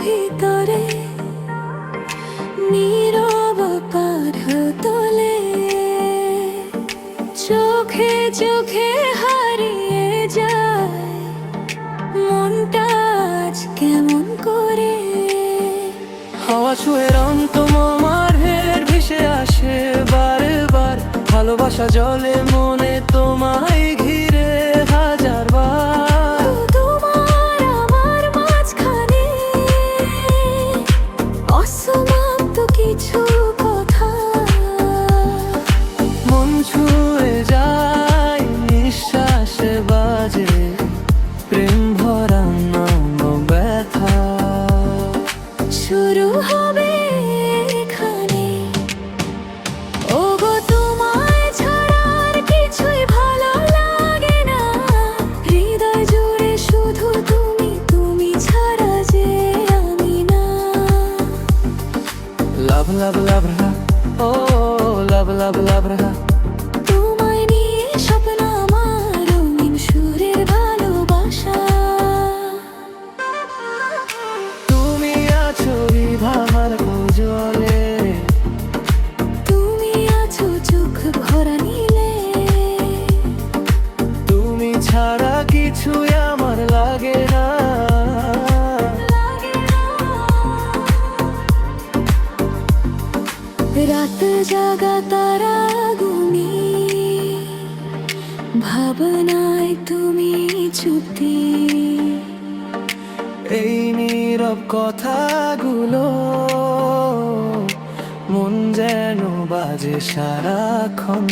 ভিতরে চোখে চোখে হারিয়ে যায় মনটা আজ কেমন করে? আসে বারে বার। ভালোবাসা জলে মনে তোমায় কিছু কথা। মন ছুঁয়ে যায় নিঃশ্বাসে বাজে প্রেম ভরা নাম ব্যথা। শুরু হবে love, love, love, oh, love, love, love, love. রাত জাগা তারা গুনি ভাবনায় তুমি ছুটি। এই নীরব কথাগুলো মন যেন বাজে সারাক্ষণ।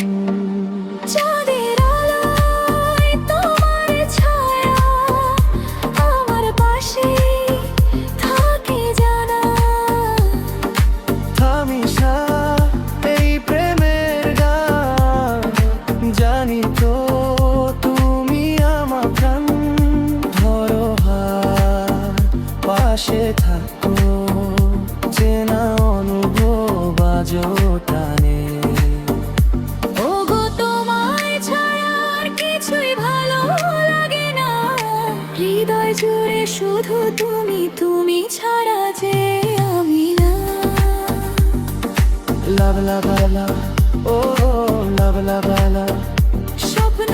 পাশে থাকো চেনা অনুভব আজও টানে। হৃদয় জুড়ে শুধু তুমি তুমি ছাড়া যে আমি না। লাভ লাভ ও লাভ লাভ লাভ স্বপ্ন